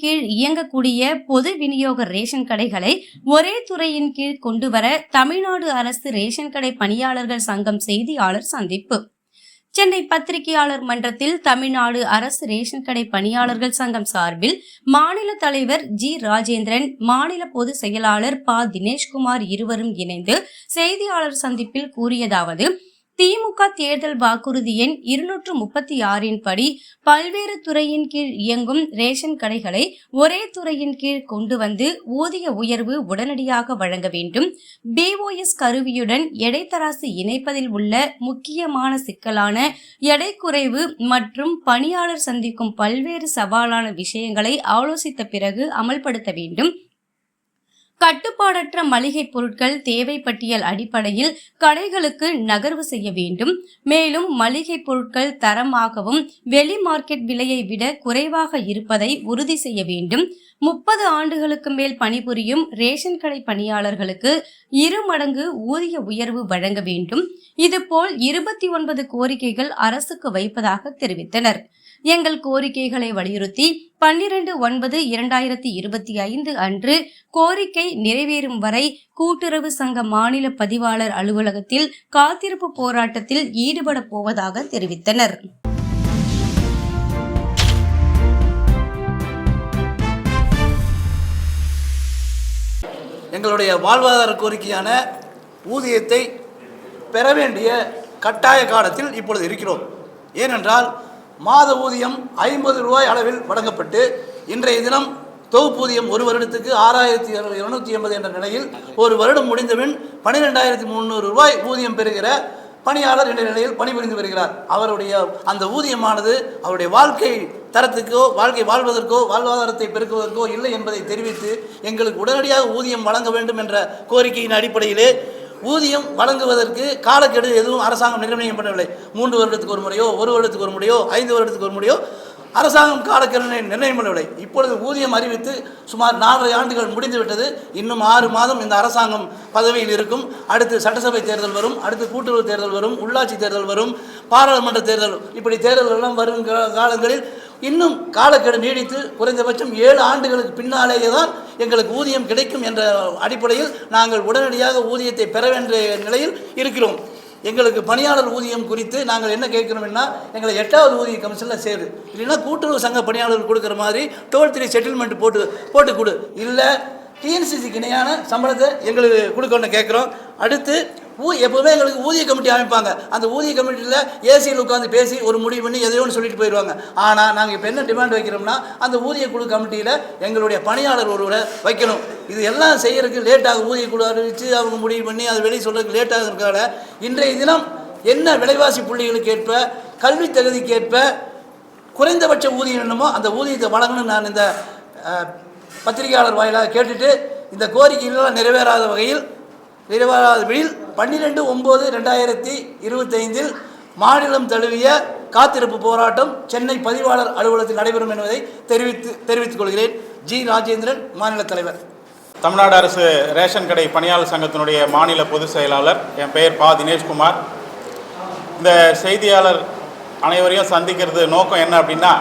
கீழ் இயங்கக்கூடிய பொது விநியோக ரேஷன் கடைகளை ஒரே துறையின் கீழ் கொண்டுவர தமிழ்நாடு அரசு ரேஷன் கடை பணியாளர்கள் சங்கம் செய்தியாளர் சந்திப்பு. சென்னை பத்திரிகையாளர் மன்றத்தில் தமிழ்நாடு அரசு ரேஷன் கடை பணியாளர்கள் சங்கம் சார்பில் மாநில தலைவர் ஜி ராஜேந்திரன் மாநில பொதுச் செயலாளர் ப தினேஷ்குமார் இருவரும் இணைந்து செய்தியாளர் சந்திப்பில் கூறியதாவது திமுக தேர்தல் வாக்குறுதி எண் இருநூற்று முப்பத்தி ஆறின் படி பல்வேறு துறையின் கீழ் இயங்கும் ரேஷன் கடைகளை ஒரே துறையின் கீழ் கொண்டு வந்து ஊதிய உயர்வு உடனடியாக வழங்க வேண்டும். பிஓஎஸ் கருவியுடன் எடைத்தராசு இணைப்பதில் உள்ள முக்கியமான சிக்கலான எடை குறைவு மற்றும் பணியாளர் சந்திக்கும் பல்வேறு சவாலான விஷயங்களை ஆலோசித்த பிறகு அமல்படுத்த வேண்டும். கட்டுப்பாடற்ற மளிகை பொருட்கள் தேவை பட்டியல் அடிப்படையில் கடைகளுக்கு நகர்வு செய்ய வேண்டும். மேலும் மளிகை பொருட்கள் தரமாகவும் வெளி மார்க்கெட் விலையை விட குறைவாக இருப்பதை உறுதி செய்ய வேண்டும். முப்பது ஆண்டுகளுக்கு மேல் பணிபுரியும் ரேஷன் கடை பணியாளர்களுக்கு இரு மடங்கு ஊதிய உயர்வு வழங்க வேண்டும். இதுபோல் இருபத்தி ஒன்பது கோரிக்கைகள் அரசுக்கு வைப்பதாக தெரிவித்தனர். எங்கள் கோரிக்கைகளை வலியுறுத்தி பன்னிரண்டு ஒன்பது இரண்டாயிரத்தி இருபத்தி ஐந்து அன்று கோரிக்கை நிறைவேறும் வரை கூட்டுறவு சங்க மாநில பதிவாளர் அலுவலகத்தில் காத்திருப்பு போராட்டத்தில் ஈடுபட போவதாக தெரிவித்தனர். எங்களுடைய வாழ்வாதார கோரிக்கையான ஊதியத்தை பெற வேண்டிய கட்டாய காலத்தில் இப்பொழுது இருக்கிறோம். ஏனென்றால் மாத ஊதியம் ஐம்பது ரூபாய் அளவில் வழங்கப்பட்டு இன்றைய தினம் தொகுப்பூதியம் ஒரு வருடத்துக்கு ஆறாயிரத்தி இருநூத்தி எண்பது என்ற நிலையில் ஒரு வருடம் முடிந்தபின் பன்னிரெண்டாயிரத்தி முந்நூறு ரூபாய் ஊதியம் பெறுகிற பணியாளர் என்ற நிலையில் பணிபுரிந்து வருகிறார். அவருடைய அந்த ஊதியமானது அவருடைய வாழ்க்கை தரத்துக்கோ வாழ்க்கை வாழ்வதற்கோ வாழ்வாதாரத்தை பெருக்குவதற்கோ இல்லை என்பதை தெரிவித்து எங்களுக்கு உடனடியாக ஊதியம் வழங்க வேண்டும் என்ற கோரிக்கையின் அடிப்படையிலே ஊதியம் வழங்குவதற்கு காலக்கெடு எதுவும் அரசாங்கம் நிர்ணயம் பண்ணவில்லை மூன்று வருடத்துக்கு ஒரு முறையோ ஒரு வருடத்துக்கு ஒரு முறையோ ஐந்து வருடத்துக்கு ஒரு முறையோ அரசாங்கம் காலக்கெடு நிர்ணயம் பண்ணவில்லை இப்பொழுது ஊதியம் அறிவித்து சுமார் நாலரை ஆண்டுகள் முடிந்துவிட்டது. இன்னும் ஆறு மாதம் இந்த அரசாங்கம் பதவியில் இருக்கும். அடுத்து சட்டசபை தேர்தல் வரும் அடுத்து கூட்டுறவு தேர்தல் வரும் உள்ளாட்சி தேர்தல் வரும் பாராளுமன்ற தேர்தல் இப்படி தேர்தல்கள்லாம் வரும் காலங்களில் இன்னும் காலக்கெடு நீடித்து குறைந்தபட்சம் ஏழு ஆண்டுகளுக்கு பின்னாலேயே தான் எங்களுக்கு ஊதியம் கிடைக்கும் என்ற அடிப்படையில் நாங்கள் உடனடியாக ஊதியத்தை பெற வேண்டிய நிலையில் இருக்கிறோம். எங்களுக்கு பணியாளர் ஊதியம் குறித்து நாங்கள் என்ன கேட்குறோம்னா எங்களை எட்டாவது ஊதிய கமிஷனில் சேரு. இல்லைன்னா கூட்டுறவு சங்க பணியாளர்கள் கொடுக்குற மாதிரி டோல் த்ரீ செட்டில்மெண்ட் போட்டு போட்டு கொடு. இல்லை டிஎன்சிசிக்கு இணையான சம்பளத்தை எங்களுக்கு கொடுக்கணும்னு கேட்குறோம். அடுத்து ஊ எப்போவுமே எங்களுக்கு ஊதிய கமிட்டி அமைப்பாங்க. அந்த ஊதிய கமிட்டியில் ஏசியில் உட்காந்து பேசி ஒரு முடிவு பண்ணி எதையோ ஒன்று சொல்லிட்டு போயிடுவாங்க ஆனால் நாங்கள் இப்போ என்ன டிமாண்ட் வைக்கிறோம்னா அந்த ஊதிய குழு கமிட்டியில் எங்களுடைய பணியாளர் ஒருவரை வைக்கணும். இது எல்லாம் செய்கிறதுக்கு லேட்டாக ஊதிய குழு அறிவித்து அவங்க முடிவு பண்ணி அதை வெளியே சொல்கிறதுக்கு லேட்டாக இருக்கிறதால இன்றைய தினம் என்ன விலைவாசி புள்ளிகளுக்கு ஏற்ப கல்வி தகுதிக்கு ஏற்ப குறைந்தபட்ச ஊதியம் என்னமோ அந்த ஊதியத்தை வழங்கணும்னு நான் இந்த பத்திரிகையாளர் வாயிலாக கேட்டுட்டு இந்த கோரிக்கைகள்லாம் நிறைவேறாத வகையில் நிறைவேறாத பன்னிரெண்டு ஒம்பது ரெண்டாயிரத்தி இருபத்தைந்தில் மாநிலம் தழுவிய காத்திருப்பு போராட்டம் சென்னை பதிவாளர் அலுவலகத்தில் நடைபெறும் என்பதை தெரிவித்து தெரிவித்துக் கொள்கிறேன். ஜி. ராஜேந்திரன் மாநில தலைவர். தமிழ்நாடு அரசு ரேஷன் கடை பணியாளர் சங்கத்தினுடைய மாநில பொதுச் செயலாளர் என் பெயர் பா. தினேஷ்குமார். இந்த செய்தியாளர் அனைவரையும் சந்திக்கிறது நோக்கம் என்ன அப்படின்னா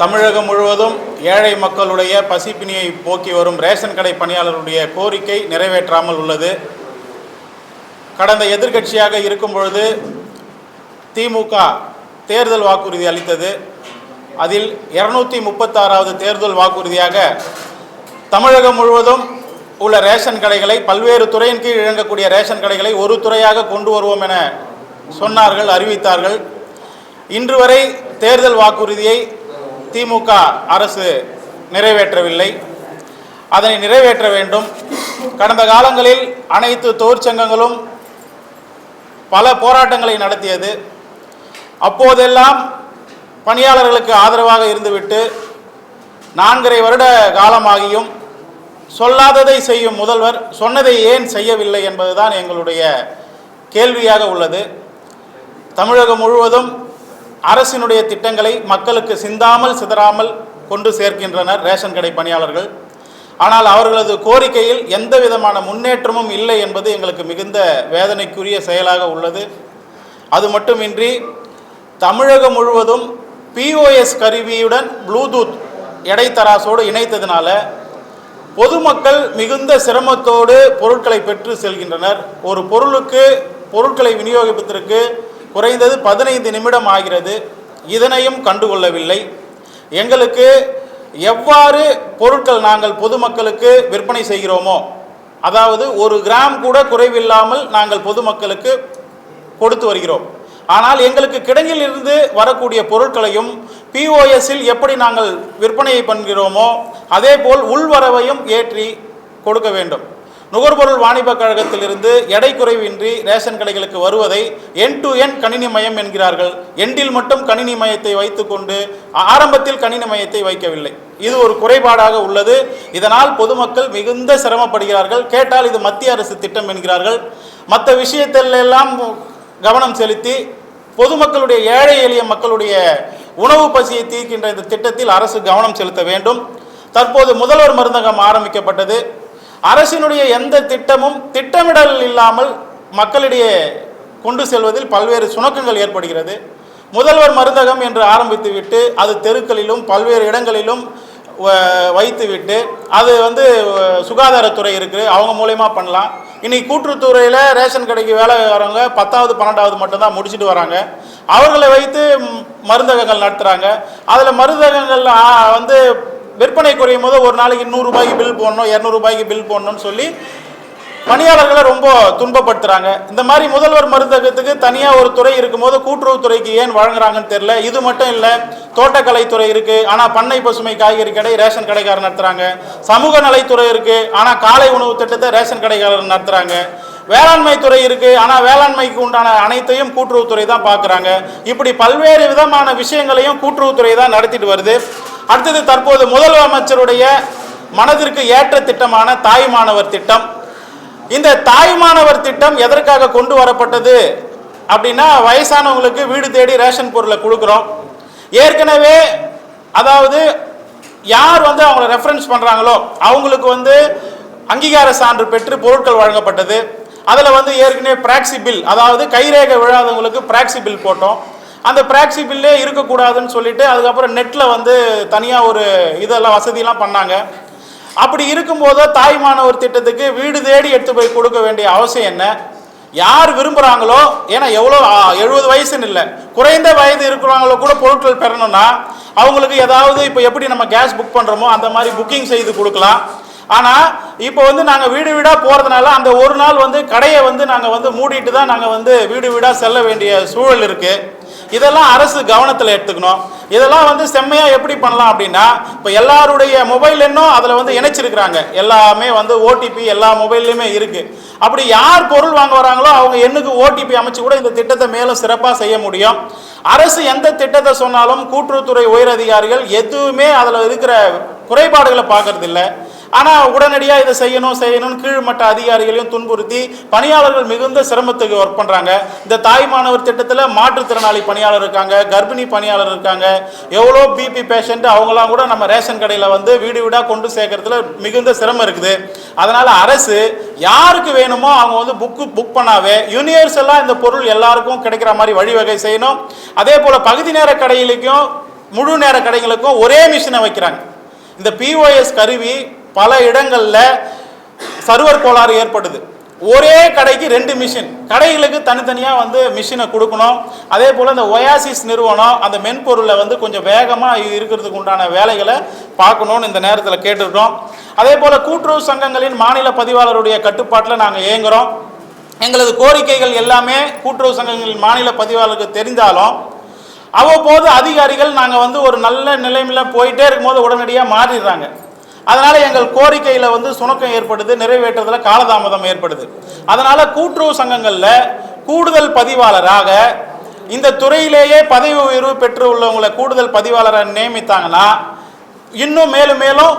தமிழகம் முழுவதும் ஏழை மக்களுடைய பசிப்பினியை போக்கி வரும் ரேஷன் கடை பணியாளருடைய கோரிக்கை நிறைவேற்றாமல் உள்ளது. கடந்த எதிர்க்கட்சியாக இருக்கும் பொழுது திமுக தேர்தல் வாக்குறுதி அளித்தது. அதில் இருநூத்தி முப்பத்தாறாவது தேர்தல் வாக்குறுதியாக தமிழகம் முழுவதும் உள்ள ரேஷன் கடைகளை பல்வேறு துறையின் கீழ் இழங்கக்கூடிய ரேஷன் கடைகளை ஒரு துறையாக கொண்டு வருவோம் என சொன்னார்கள் அறிவித்தார்கள். இன்று வரை தேர்தல் வாக்குறுதியை திமுக அரசு நிறைவேற்றவில்லை. அதனை நிறைவேற்ற வேண்டும். கடந்த காலங்களில் அனைத்து தொழிற்சங்கங்களும் பல போராட்டங்களை நடத்தியது. அப்போதெல்லாம் பணியாளர்களுக்கு ஆதரவாக இருந்துவிட்டு நான்கரை வருட காலமாகியும் சொல்லாததை செய்யும் முதல்வர் சொன்னதை ஏன் செய்யவில்லை என்பதுதான் எங்களுடைய கேள்வியாக உள்ளது. தமிழகம் முழுவதும் அரசினுடைய திட்டங்களை மக்களுக்கு சிந்தாமல் சிதறாமல் கொண்டு சேர்க்கின்றனர் ரேஷன் கடை பணியாளர்கள். ஆனால் அவர்களது கோரிக்கையில் எந்த விதமான முன்னேற்றமும் இல்லை என்பது எங்களுக்கு மிகுந்த வேதனைக்குரிய செயலாக உள்ளது. அது மட்டுமின்றி தமிழகம் முழுவதும் பிஓஎஸ் கருவியுடன் ப்ளூடூத் எடைத்தராசோடு இணைத்ததினால பொதுமக்கள் மிகுந்த சிரமத்தோடு பொருட்களை பெற்று செல்கின்றனர். ஒரு பொருளுக்கு பொருட்களை விநியோகிப்பதற்கு குறைந்தது பதினைந்து நிமிடம் ஆகிறது. இதனையும் கண்டுகொள்ளவில்லை. எங்களுக்கு எவ்வாறு பொருட்கள் நாங்கள் பொதுமக்களுக்கு விற்பனை செய்கிறோமோ அதாவது ஒரு கிராம் கூட குறைவில்லாமல் நாங்கள் பொதுமக்களுக்கு கொடுத்து வருகிறோம். ஆனால் எங்களுக்கு கிடங்கில் இருந்து வரக்கூடிய பொருட்களையும் பிஓஎஸ்ஸில் எப்படி நாங்கள் விற்பனையை பண்ணுகிறோமோ அதே போல் உள்வரவையும் ஏற்றி கொடுக்க வேண்டும். நுகர்பொருள் வாணிப கழகத்திலிருந்து எடை குறைவின்றி ரேஷன் கடைகளுக்கு வருவதை என் டு என் கணினி மயம் என்கிறார்கள். எண்டில் மட்டும் கணினி மயத்தை வைத்துக்கொண்டு ஆரம்பத்தில் கணினி மயத்தை வைக்கவில்லை. இது ஒரு குறைபாடாக உள்ளது. இதனால் பொதுமக்கள் மிகுந்த சிரமப்படுகிறார்கள். கேட்டால் இது மத்திய அரசு திட்டம் என்கிறார்கள். மற்ற விஷயத்திலெல்லாம் கவனம் செலுத்தி பொதுமக்களுடைய ஏழை எளிய மக்களுடைய உணவு பசியை தீர்க்கின்ற இந்த திட்டத்தில் அரசு கவனம் செலுத்த வேண்டும். தற்போது முதல்வர் மருந்தகம் ஆரம்பிக்கப்பட்டது. அரசினுடைய எந்த திட்டமும் திட்டமிடல் இல்லாமல் மக்களிடையே கொண்டு செல்வதில் பல்வேறு சுணக்கங்கள் ஏற்படுகிறது. முதல்வர் மருந்தகம் என்று ஆரம்பித்துவிட்டு அது தெருக்களிலும் பல்வேறு இடங்களிலும் வ- வைத்துவிட்டு அது வந்து சுகாதாரத்துறை இருக்குது அவங்க மூலயமா பண்ணலாம். இன்னைக்கு கூட்டுறவுத்துறையில் ரேஷன் கடைக்கு வேலை வரவங்க பத்தாவது பன்னெண்டாவது மட்டும்தான் முடிச்சுட்டு வராங்க. அவர்களை வைத்து மருந்தகங்கள் நடத்துகிறாங்க அதில் மருந்தகங்கள் வந்து விற்பனை குறையும் போது ஒரு நாளைக்கு நூறுரூபாய்க்கு பில் போடணும் இரநூறுபாய்க்கு பில் போடணும்னு சொல்லி பணியாளர்களை ரொம்ப துன்பப்படுத்துறாங்க. இந்த மாதிரி முதல்வர் மருந்தகத்துக்கு தனியாக ஒரு துறை இருக்கும்போது கூட்டுறவுத்துறைக்கு ஏன் வழங்குறாங்கன்னு தெரியல. இது மட்டும் இல்லை தோட்டக்கலைத்துறை இருக்கு. ஆனால் பண்ணை பசுமை காய்கறி கடை ரேஷன் கடைக்காரர் நடத்துறாங்க. சமூக நலைத்துறை இருக்கு. ஆனால் காலை உணவு திட்டத்தை ரேஷன் கடைக்காரர் நடத்துறாங்க. வேளாண்மை துறை இருக்கு. ஆனால் வேளாண்மைக்கு உண்டான அனைத்தையும் கூட்டுறவுத்துறை தான் பார்க்குறாங்க இப்படி பல்வேறு விதமான விஷயங்களையும் கூட்டுறவுத்துறை தான் நடத்திட்டு வருது. அடுத்தது தற்போது முதலமைச்சருடைய மனதிற்கு ஏற்ற திட்டமான தாய் மாணவர் திட்டம். இந்த தாய் மாணவர் திட்டம் எதற்காக கொண்டு வரப்பட்டது அப்படின்னா வயசானவங்களுக்கு வீடு தேடி ரேஷன் பொருளை கொடுக்குறோம். ஏற்கனவே அதாவது யார் வந்து அவங்கள ரெஃபரன்ஸ் பண்ணுறாங்களோ அவங்களுக்கு வந்து அங்கீகார சான்று பெற்று பொருட்கள் வழங்கப்பட்டது. அதில் வந்து ஏற்கனவே பிராக்சி பில் அதாவது கைரேகை விழாதவங்களுக்கு பிராக்சி பில் போட்டோம். அந்த பிராக்சி பில்லே இருக்கக்கூடாதுன்னு சொல்லிட்டு அதுக்கப்புறம் நெட்டில் வந்து தனியாக ஒரு இதெல்லாம் வசதியெல்லாம் பண்ணாங்க. அப்படி இருக்கும்போது தாய் மாணவர் திட்டத்துக்கு வீடு தேடி எடுத்து போய் கொடுக்க வேண்டிய அவசியம் என்ன? யார் விரும்புகிறாங்களோ ஏன்னா எவ்வளோ எழுபது வயசுன்னு இல்லை குறைந்த வயது இருக்கிறவங்களோ கூட பொருட்கள் பெறணும்னா அவங்களுக்கு ஏதாவது இப்போ எப்படி நம்ம கேஸ் புக் பண்ணுறோமோ அந்த மாதிரி புக்கிங் செய்து கொடுக்கலாம். ஆனால் இப்போ வந்து நாங்கள் வீடு வீடாக போகிறதுனால அந்த ஒரு நாள் வந்து கடையை வந்து நாங்கள் வந்து மூடிட்டு தான் நாங்கள் வந்து வீடு வீடாக செல்ல வேண்டிய சூழல் இருக்குது இதெல்லாம் அரசு கவனத்தில் எடுத்துக்கணும். இதெல்லாம் வந்து செம்மையாக எப்படி பண்ணலாம் அப்படின்னா இப்போ எல்லாருடைய மொபைல் எண்ணும் அதில் வந்து இணைச்சிருக்கிறாங்க. எல்லாமே வந்து ஓடிபி எல்லா மொபைல்லையுமே இருக்குது அப்படி யார் பொருள் வாங்க வராங்களோ அவங்க எண்ணுக்கு ஓடிபி அமைச்சு கூட இந்த திட்டத்தை மேலும் சிறப்பாக செய்ய முடியும். அரசு எந்த திட்டத்தை சொன்னாலும் கூட்டுறவுத்துறை உயர் அதிகாரிகள் எதுவுமே அதில் இருக்கிற குறைபாடுகளை பார்க்கறதில்ல. ஆனால் உடனடியாக இதை செய்யணும் செய்யணும்னு கீழ்மட்ட அதிகாரிகளையும் துன்புறுத்தி பணியாளர்கள் மிகுந்த சிரமத்துக்கு ஒர்க் பண்ணுறாங்க இந்த தாய் மாணவர் திட்டத்தில் மாற்றுத்திறனாளி பணியாளர் இருக்காங்க கர்ப்பிணி பணியாளர் இருக்காங்க. எவ்வளோ பிபி பேஷண்ட் அவங்களாம் கூட நம்ம ரேஷன் கடையில் வந்து வீடு வீடாக கொண்டு சேர்க்கறதுல மிகுந்த சிரமம் இருக்குது. அதனால் அரசு யாருக்கு வேணுமோ அவங்க வந்து புக்கு புக் பண்ணாவே யூனிவர்சலாக இந்த பொருள் எல்லாருக்கும் கிடைக்கிற மாதிரி வழிவகை செய்யணும். அதே போல் பகுதி நேர கடைகளுக்கும் முழு நேர கடைகளுக்கும் ஒரே மிஷினை வைக்கிறாங்க. இந்த பிஓஎஸ் கருவி பல இடங்களில் சர்வர் கோளாறு ஏற்படுது. ஒரே கடைக்கு ரெண்டு மிஷின். கடைகளுக்கு தனித்தனியாக வந்து மிஷினை கொடுக்கணும். அதே போல் இந்த ஒயாசிஸ் நிறுவனம் அந்த மென்பொருளை வந்து கொஞ்சம் வேகமாக இருக்கிறதுக்கு உண்டான வேலைகளை பார்க்கணும்னு இந்த நேரத்தில் கேட்டுருக்கோம். அதே போல் கூட்டுறவு சங்கங்களின் மாநில பதிவாளருடைய கட்டுப்பாட்டில் நாங்கள் இயங்குகிறோம் எங்களது கோரிக்கைகள் எல்லாமே கூட்டுறவு சங்கங்களின் மாநில பதிவாளருக்கு தெரிந்தாலும் அவ்வப்போது அதிகாரிகள் நாங்கள் வந்து ஒரு நல்ல நிலைமையில் போயிட்டே இருக்கும்போது உடனடியாக மாறிடுறாங்க. அதனால் எங்கள் கோரிக்கையில் வந்து சுணக்கம் ஏற்படுது நிறைவேற்றுறதுல காலதாமதம் ஏற்படுது. அதனால் கூட்டுறவு சங்கங்களில் கூடுதல் பதிவாளராக இந்த துறையிலேயே பதவி உயர்வு பெற்று உள்ளவங்களை கூடுதல் பதிவாளராக நியமித்தாங்கன்னா இன்னும் மேலும் மேலும்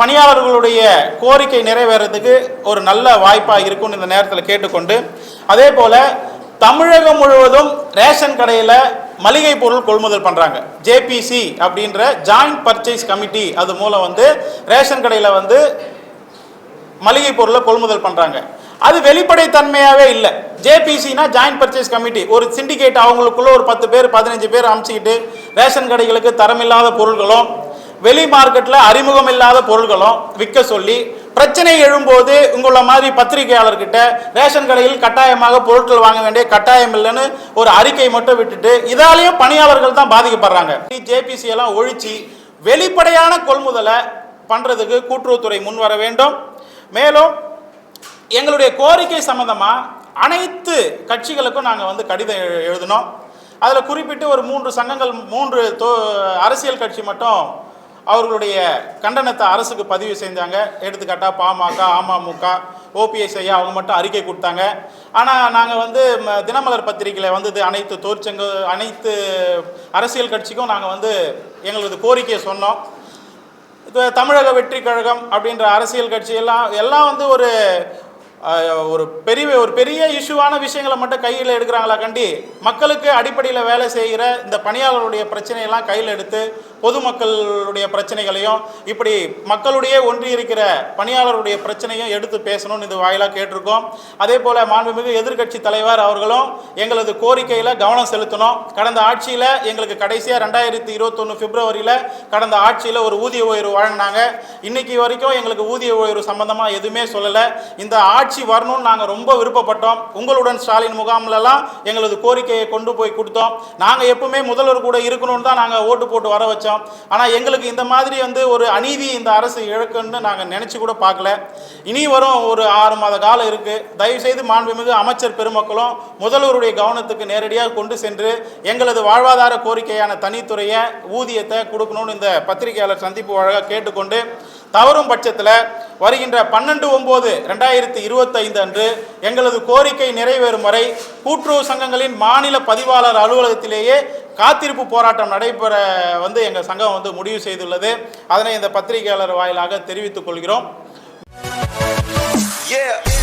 பணியாளர்களுடைய கோரிக்கை நிறைவேறதுக்கு ஒரு நல்ல வாய்ப்பாக இருக்கும்னு இந்த நேரத்தில் கேட்டுக்கொண்டு அதே போல் தமிழகம் முழுவதும் ரேஷன் கடையில் மளிகை பொருள் கொள்முதல் பண்ணுறாங்க ஜேபிசி அப்படின்ற ஜாயிண்ட் பர்ச்சேஸ் கமிட்டி அது மூலம் வந்து ரேஷன் கடையில் வந்து மளிகை பொருளை கொள்முதல் பண்ணுறாங்க அது வெளிப்படைத்தன்மையாகவே இல்லை. ஜேபிசினா ஜாயிண்ட் பர்ச்சேஸ் கமிட்டி ஒரு சிண்டிகேட் அவங்களுக்குள்ள ஒரு பத்து பேர் பதினஞ்சு பேர் அமைச்சிக்கிட்டு ரேஷன் கடைகளுக்கு தரமில்லாத பொருள்களும் வெளி மார்க்கெட்டில் அறிமுகம் இல்லாத பொருள்களும் விற்க சொல்லி பிரச்சனை எழும்போது உங்கள மாதிரி பத்திரிகையாளர்கிட்ட ரேஷன் கடையில் கட்டாயமாக பொருட்கள் வாங்க வேண்டிய கட்டாயம் இல்லைன்னு ஒரு அறிக்கை மட்டும் விட்டுட்டு இதாலேயும் பணியாளர்கள் தான் பாதிக்கப்படுறாங்க. ஜேபிசி எல்லாம் ஒழிச்சு வெளிப்படையான கொள்முதலை பண்றதுக்கு கூட்டுறவுத்துறை முன் வர வேண்டும். மேலும் எங்களுடைய கோரிக்கை சம்பந்தமா அனைத்து கட்சிகளுக்கும் நாங்கள் வந்து கடிதம் எழுதினோம். அதில் குறிப்பிட்டு ஒரு மூன்று சங்கங்கள் மூன்று அரசியல் கட்சி மட்டும் அவர்களுடைய கண்டனத்தை அரசுக்கு பதிவு செஞ்சாங்க. எடுத்துக்காட்டா பாமக அமமுக ஓபிஎஸ் ஐயா அவங்க மட்டும் அறிக்கை கொடுத்தாங்க. ஆனால் நாங்கள் வந்து ம- தினமலர் பத்திரிகையில் வந்தது அனைத்து தொழிற்சங்க அனைத்து அரசியல் கட்சிக்கும் நாங்கள் வந்து எங்களது கோரிக்கையை சொன்னோம். இது தமிழக வெற்றி கழகம் அப்படின்ற அரசியல் கட்சி எல்லாம் எல்லாம் வந்து ஒரு ஒரு பெரிய ஒரு பெரிய இஷ்யூவான விஷயங்களை மட்டும் கையில் எடுக்கிறாங்களா கண்டி? மக்களுக்கு அடிப்படையில் வேலை செய்கிற இந்த பணியாளருடைய பிரச்சனையெல்லாம் கையில் எடுத்து பொதுமக்களுடைய பிரச்சனைகளையும் இப்படி மக்களுடைய ஒன்றி இருக்கிற பணியாளருடைய பிரச்சனையும் எடுத்து பேசணும்னு இது வாயிலாக கேட்டிருக்கோம். அதே போல் மாண்புமிகு எதிர்க்கட்சி தலைவர் அவர்களும் எங்களது கோரிக்கையில் கவனம் செலுத்தணும். கடந்த ஆட்சியில் எங்களுக்கு கடைசியாக ரெண்டாயிரத்தி இருபத்தொன்று பிப்ரவரியில் கடந்த ஆட்சியில் ஒரு ஊதிய உயர்வு வழங்கினாங்க. இன்னைக்கு வரைக்கும் எங்களுக்கு ஊதிய உயர்வு சம்பந்தமாக எதுவுமே சொல்லலை. இந்த ஆட்சி வரணும்னு நாங்கள் ரொம்ப விருப்பப்பட்டோம். உங்களுடன் ஸ்டாலின் முகாம்லலாம் எங்களது கோரிக்கையை கொண்டு போய் கொடுத்தோம். நாங்கள் எப்பவுமே முதல்வர் கூட இருக்கணும்னு தான் நாங்கள் ஓட்டு போட்டு வர வச்சோம். ஆனால் எங்களுக்கு இந்த மாதிரி வந்து ஒரு அநீதி இந்த அரசு இழக்குன்னு நாங்கள் நினச்சி கூட பார்க்கல. இனி வரும் ஒரு ஆறு மாத காலம் இருக்குது தயவுசெய்து மாண்புமிகு அமைச்சர் பெருமக்களும் முதல்வருடைய கவனத்துக்கு நேரடியாக கொண்டு சென்று எங்களது வாழ்வாதார கோரிக்கையான தனித்துறையை ஊதியத்தை கொடுக்கணும்னு இந்த பத்திரிகையாளர் சந்திப்பு வழங்க கேட்டுக்கொண்டு தவறும் பட்சத்தில் வருகின்ற பன்னெண்டு ஒம்பது ரெண்டாயிரத்தி இருபத்தைந்து அன்று எங்களது கோரிக்கை நிறைவேறும் வரை கூட்டுறவு சங்கங்களின் மாநில பதிவாளர் அலுவலகத்திலேயே காத்திருப்பு போராட்டம் நடைபெற வந்து எங்கள் சங்கம் வந்து முடிவு செய்துள்ளது அதனை இந்த பத்திரிகையாளர் வாயிலாக தெரிவித்துக் கொள்கிறோம் Yeah.